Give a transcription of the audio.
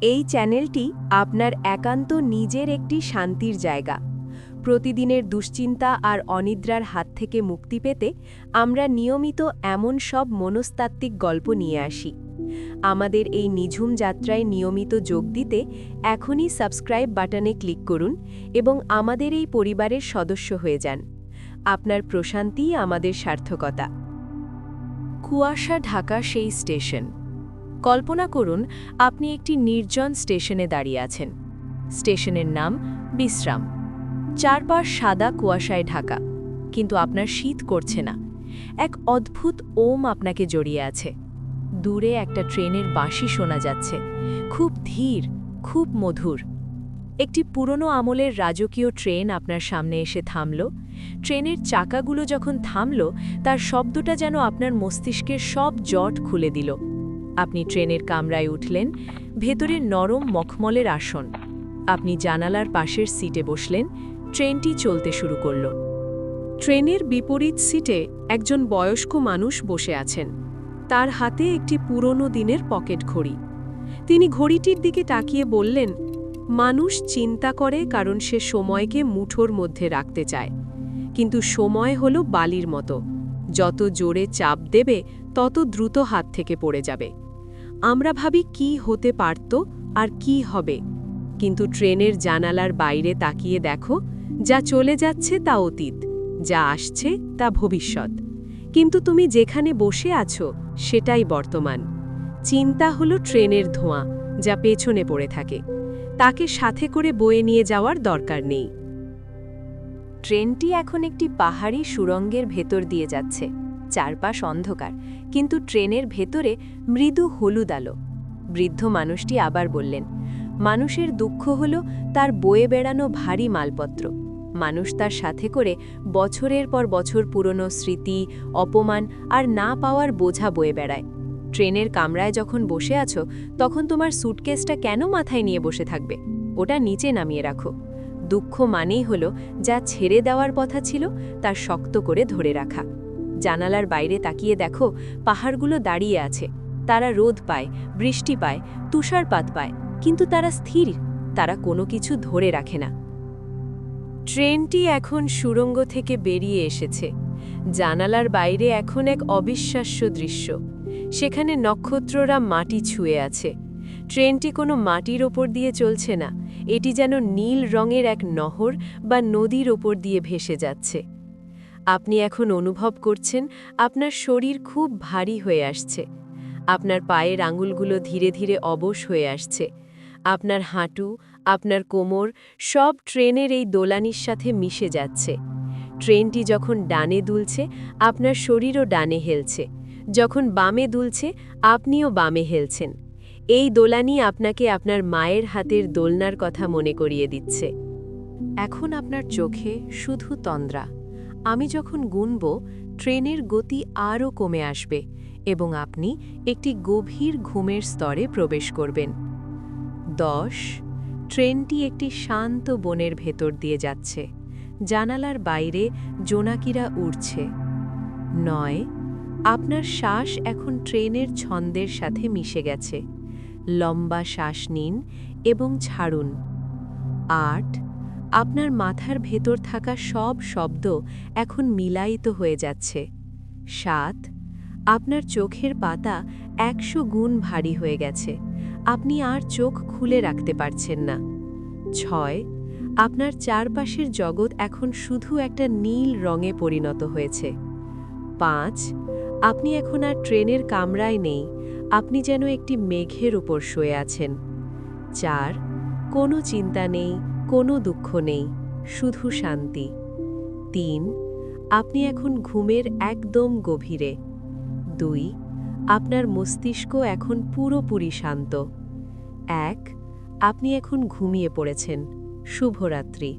এই চ্যানেলটি আপনার একান্ত নিজের একটি শান্তির জায়গা। প্রতিদিনের দুশ্চিন্তা আর অনিদ্রার হাত থেকে মুক্তি পেতে আমরা নিয়মিত এমন সব মনস্তাত্ত্বিক গল্প নিয়ে আসি। আমাদের এই নিঝুম যাত্রায় নিয়মিত যোগ দিতে এখনই সাবস্ক্রাইব বাটনে ক্লিক করুন এবং আমাদের এই পরিবারের সদস্য হয়ে যান। আপনার প্রশান্তিই আমাদের সার্থকতা। কুয়াশা ঢাকা সেই স্টেশন। কল্পনা করুন, আপনি একটি নির্জন স্টেশনে দাঁড়িয়ে আছেন। স্টেশনের নাম বিশ্রাম। চারপাশ সাদা কুয়াশায় ঢাকা, কিন্তু আপনার শীত করছে না। এক অদ্ভুত ওম আপনাকে জড়িয়ে আছে। দূরে একটা ট্রেনের বাঁশি শোনা যাচ্ছে। খুব ধীর, খুব মধুর। একটি পুরনো আমলের রাজকীয় ট্রেন আপনার সামনে এসে থামল। ট্রেনের চাকাগুলো যখন থামল, তার শব্দটা যেন আপনার মস্তিষ্কের সব জট খুলে দিল। আপনি ট্রেনের কামরায় উঠলেন ভেতরে নরম মখমলের আসন। আপনি জানালার পাশের সিটে বসলেন, ট্রেনটি চলতে শুরু করল। ট্রেনের বিপরীত সিটে একজন বয়স্ক মানুষ বসে আছেন। তার হাতে একটি পুরনো দিনের পকেট ঘড়ি। তিনি ঘড়িটির দিকে তাকিয়ে বললেন, মানুষ চিন্তা করে কারণ সে সময়কে মুঠোর মধ্যে রাখতে চায়। কিন্তু সময় হল বালির মতো। যত জোরে চাপ দেবে, তত দ্রুত হাত থেকে পড়ে যাবে। আমরা ভাবি কি হতে পারত আর কি হবে। কিন্তু ট্রেনের জানালার বাইরে তাকিয়ে দেখো, যা চলে যাচ্ছে তা অতীত, যা আসছে তা ভবিষ্যৎ। কিন্তু তুমি যেখানে বসে আছো, সেটাই বর্তমান। চিন্তা হলো ট্রেনের ধোঁয়া, যা পেছনে পড়ে থাকে। তাকে সাথে করে বয়ে নিয়ে যাওয়ার দরকার নেই। ট্রেনটি এখন একটি পাহাড়ি সুরঙ্গের ভেতর দিয়ে যাচ্ছে। চারপাশ অন্ধকার, কিন্তু ট্রেনের ভেতরে মৃদু হলুদ আলো। বৃদ্ধ মানুষটি আবার বললেন, মানুষের দুঃখ হল তার বয়ে বেড়ানো ভারী মালপত্র। মানুষ তার সাথে করে বছরের পর বছর পুরনো স্মৃতি, অপমান আর না পাওয়ার বোঝা বয়ে বেড়ায়। ট্রেনের কামরায় যখন বসে আছো, তখন তোমার সুটকেসটা কেন মাথায় নিয়ে বসে থাকবে? ওটা নিচে নামিয়ে রাখো। দুঃখ মানেই হল যা ছেড়ে দেওয়ার কথা ছিল, তা শক্ত করে ধরে রাখা। জানালার বাইরে তাকিয়ে দেখো পাহাড়গুলো দাঁড়িয়ে আছে। তারা রোদ পায়, বৃষ্টি পায়, তুষারপাত পায়, কিন্তু তারা স্থির, তারা কোনো কিছু ধরে রাখে না। ট্রেনটি এখন সুরঙ্গ থেকে বেরিয়ে এসেছে। জানালার বাইরে এখন এক অবিশ্বাস্য দৃশ্য। সেখানে নক্ষত্ররা মাটি ছুঁয়ে আছে। ট্রেনটি কোনো মাটির ওপর দিয়ে চলছে না, এটি যেন নীল রঙের এক নহর বা নদীর ওপর দিয়ে ভেসে যাচ্ছে। আপনি এখন অনুভব করছেন আপনার শরীর খুব ভারী হয়ে আসছে। আপনার পায়ের আঙুলগুলো ধীরে ধীরে অবশ হয়ে আসছে। আপনার হাঁটু, আপনার কোমর সব ট্রেনের এই দোলানির সাথে মিশে যাচ্ছে। ট্রেনটি যখন ডানে দুলছে, আপনার শরীরও ডানে হেলছে। যখন বামে দুলছে, আপনিও বামে হেলছেন। এই দোলানি আপনাকে আপনার মায়ের হাতের দোলনার কথা মনে করিয়ে দিচ্ছে। এখন আপনার চোখে শুধু তন্দ্রা। আমি যখন গুনব, ট্রেনের গতি আরও কমে আসবে এবং আপনি একটি গভীর ঘুমের স্তরে প্রবেশ করবেন। দশ, ট্রেনটি একটি শান্ত বনের ভেতর দিয়ে যাচ্ছে। জানালার বাইরে জোনাকিরা উড়ছে। নয়, আপনার শ্বাস এখন ট্রেনের ছন্দের সাথে মিশে গেছে। লম্বা শ্বাস নিন এবং ছাড়ুন। আট আপনার মাথার ভেতর থাকা সব শব্দ এখন মিলায়িত হয়ে যাচ্ছে। সাত, আপনার চোখের পাতা একশো গুণ ভারী হয়ে গেছে। আপনি আর চোখ খুলে রাখতে পারছেন না। ছয়, আপনার চারপাশের জগৎ এখন শুধু একটা নীল রঙে পরিণত হয়েছে। পাঁচ, আপনি এখন আর ট্রেনের কামরায় নেই। আপনি যেন একটি মেঘের উপর শুয়ে আছেন। চার, কোনো চিন্তা নেই। কোনো দুঃখ নেই, শুধু শান্তি। তিন, আপনি এখন ঘুমের একদম গভীরে। দুই, আপনার মস্তিষ্ক এখন পুরোপুরি শান্ত। এক, আপনি এখন ঘুমিয়ে পড়েছেন। শুভরাত্রি।